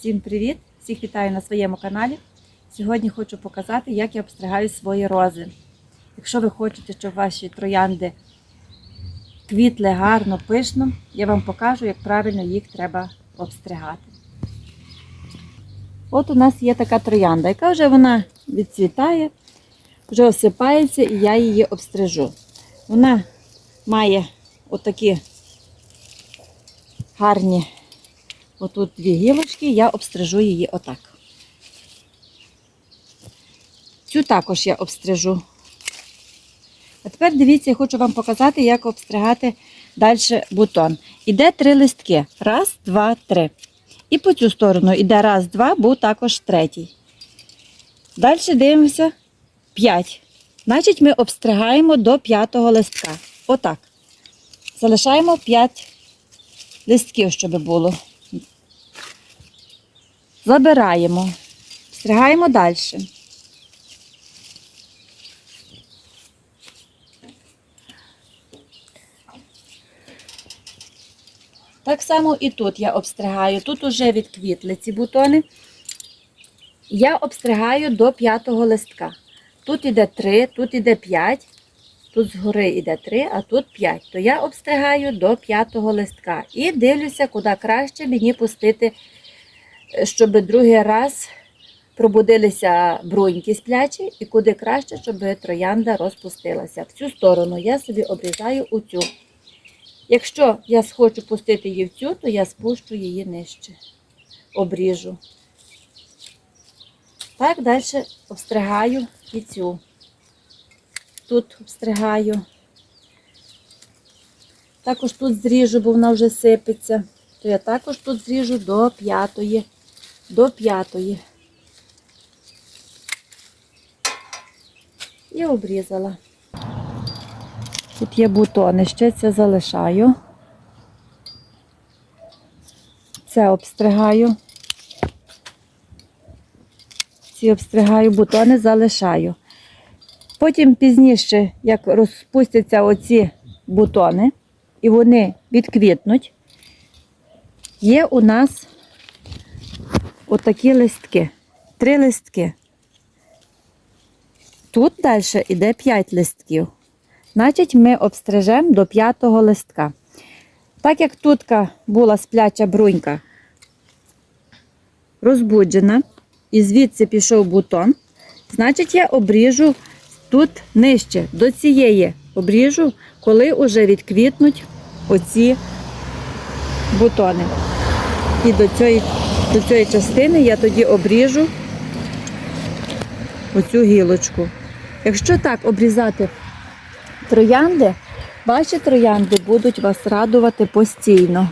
Всім привіт! Всіх вітаю на своєму каналі. Сьогодні хочу показати, як я обстригаю свої рози. Якщо ви хочете, щоб ваші троянди квітли гарно, пишно, я вам покажу, як правильно їх треба обстригати. От у нас є така троянда, яка вже вона відцвітає, вже осипається і я її обстрижу. Вона має отакі гарні Отут дві гілочки, я обстрижу її отак. Цю також я обстрижу. А тепер дивіться, я хочу вам показати, як обстригати далі бутон. Іде три листки. Раз, два, три. І по цю сторону іде раз, два, був також третій. Далі дивимося п'ять. Значить, ми обстригаємо до п'ятого листка. Отак. Залишаємо п'ять листків, щоб було. Забираємо, стригаємо далі. Так само і тут я обстригаю. Тут уже відквітли ці бутони. Я обстригаю до п'ятого листка. Тут іде 3, тут іде 5, тут згори іде 3, а тут 5. То я обстригаю до п'ятого листка. І дивлюся, куди краще мені пустити щоб другий раз пробудилися бруньки сплячі і куди краще, щоб троянда розпустилася. В цю сторону я собі обрізаю у цю. Якщо я схочу пустити її в цю, то я спущу її нижче, обріжу. Так, далі обстригаю і цю. Тут обстригаю. Також тут зріжу, бо вона вже сипеться то я також тут зріжу до п'ятої. До п'ятої. І обрізала. Тут є бутони, ще це залишаю. Це обстригаю. Ці обстригаю, бутони залишаю. Потім пізніше, як розпустяться оці бутони, і вони відквітнуть, Є у нас отакі листки. Три листки. Тут далі йде 5 листків. Значить, ми обстрижемо до п'ятого листка. Так як тут була спляча брунька розбуджена, і звідси пішов бутон, значить, я обріжу тут нижче, до цієї обріжу, коли вже відквітнуть оці бутони. І до цієї, до цієї частини я тоді обріжу оцю гілочку. Якщо так обрізати троянди, ваші троянди будуть вас радувати постійно.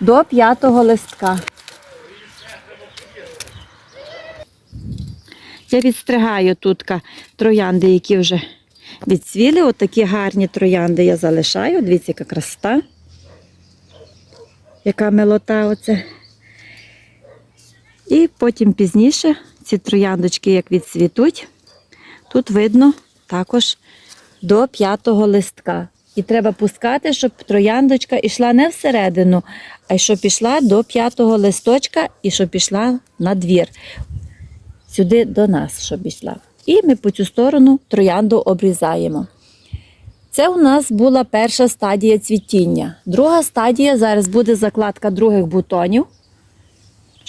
До п'ятого листка. Я відстригаю тут троянди, які вже відцвіли. Отакі гарні троянди я залишаю. Дивіться, яка красота яка милота оце. І потім пізніше ці трояндочки, як відцвітуть, тут видно також до п'ятого листка. І треба пускати, щоб трояндочка йшла не всередину, а щоб пішла до п'ятого листочка і щоб пішла на двір. Сюди до нас, щоб йшла. І ми по цю сторону троянду обрізаємо. Це у нас була перша стадія цвітіння. Друга стадія зараз буде закладка других бутонів.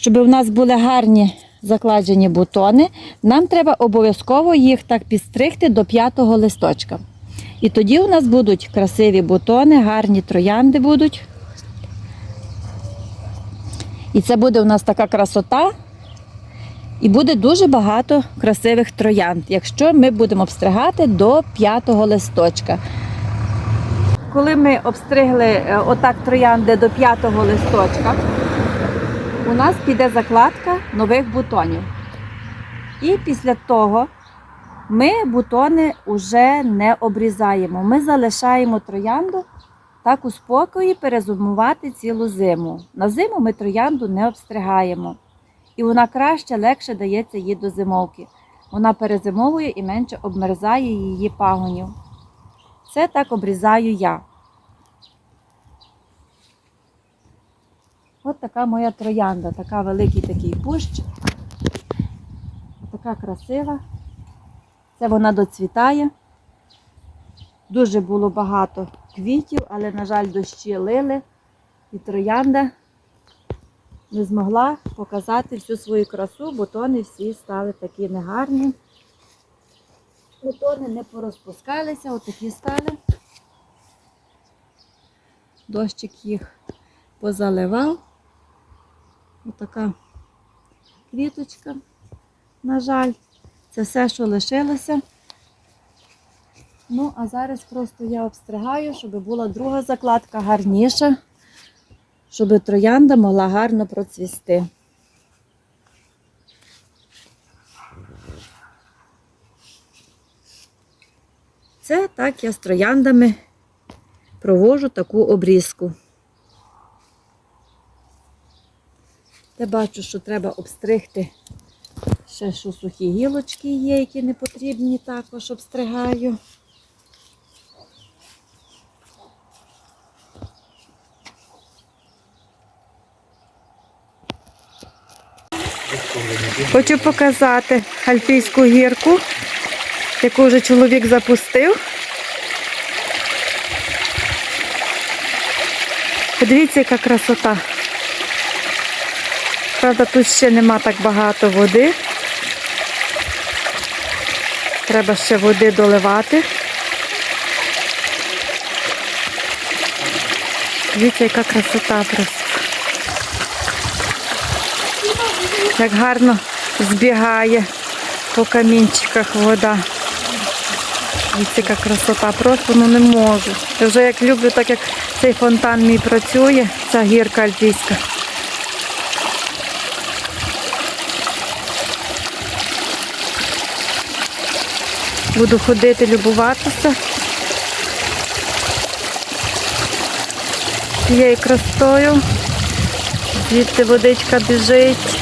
Щоб у нас були гарні закладені бутони, нам треба обов'язково їх так підстригти до п'ятого листочка. І тоді у нас будуть красиві бутони, гарні троянди будуть. І це буде у нас така красота. І буде дуже багато красивих троянд, якщо ми будемо обстригати до п'ятого листочка. Коли ми обстригли е, отак троянди до п'ятого листочка, у нас піде закладка нових бутонів. І після того ми бутони вже не обрізаємо. Ми залишаємо троянду так у спокої перезимувати цілу зиму. На зиму ми троянду не обстригаємо і вона краще, легше дається їй до зимовки. Вона перезимовує і менше обмерзає її пагонів. Це так обрізаю я. От така моя троянда, така великий такий кущ. Така красива. Це вона доцвітає. Дуже було багато квітів, але, на жаль, дощі лили. І троянда не змогла показати всю свою красу, бутони всі стали такі негарні. Бутони не порозпускалися, отакі стали. Дощик їх позаливав. Отака квіточка, на жаль, це все, що лишилося. Ну, а зараз просто я обстригаю, щоб була друга закладка гарніша, щоб троянда могла гарно процвісти. Це так я з трояндами провожу таку обрізку. Я бачу, що треба обстригти ще що сухі гілочки є, які не потрібні, також обстригаю. Хочу показати альпійську гірку, яку вже чоловік запустив. Подивіться, яка красота. Правда, тут ще нема так багато води. Треба ще води доливати. Дивіться, яка красота просто. Як гарно збігає по камінчиках вода. Дивіться, яка красота, просто ну не можу. Я вже як люблю, так як цей фонтан мій працює, ця гірка альпійська. Буду ходити, любуватися. Цією красотою. Звідти водичка біжить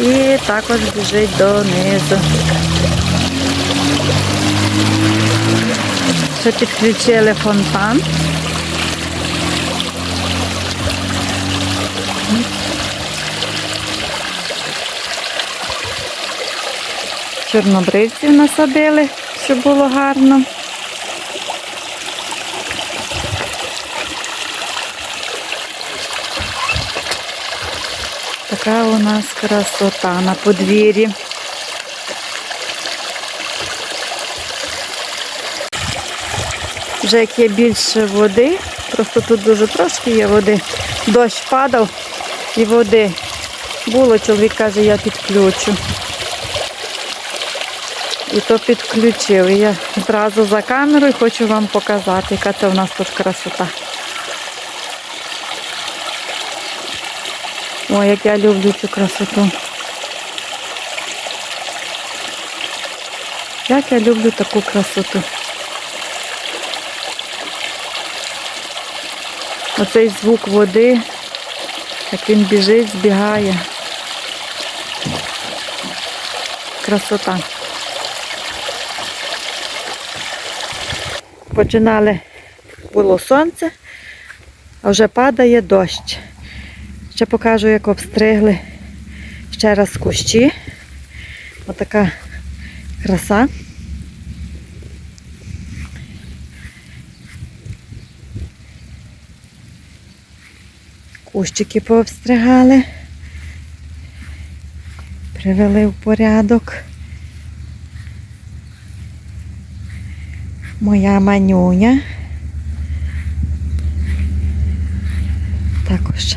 і також біжить донизу. Ще підключили фонтан. Чорнобривців насадили, щоб було гарно. Така у нас красота на подвір'ї. Вже як є більше води, просто тут дуже трошки є води. Дощ падав і води було, чоловік каже, я підключу. І то підключив. Я зразу за камерою хочу вам показати, яка це у нас тут красота. Ой, як я люблю цю красоту. Як я люблю таку красоту. Оцей звук води, як він біжить, збігає. Красота. Починали, було сонце, а вже падає дощ. Ще покажу, як обстригли ще раз кущі. Отака краса. Кущики пообстригали, привели в порядок. Моя манюня. Також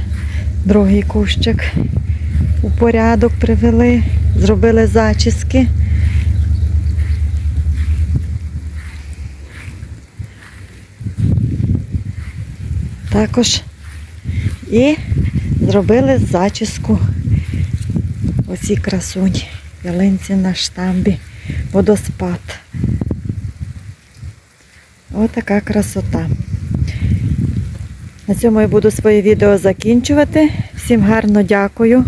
другий кущик у порядок привели, зробили зачіски. Також і зробили зачіску оцій красуні, ялинці на штамбі, водоспад. Отака красота. На цьому я буду своє відео закінчувати. Всім гарно дякую,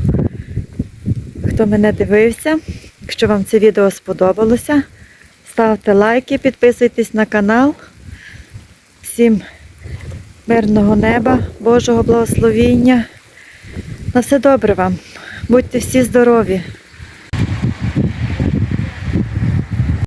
хто мене дивився. Якщо вам це відео сподобалося, ставте лайки, підписуйтесь на канал. Всім мирного неба, Божого благословіння. На все добре вам. Будьте всі здорові.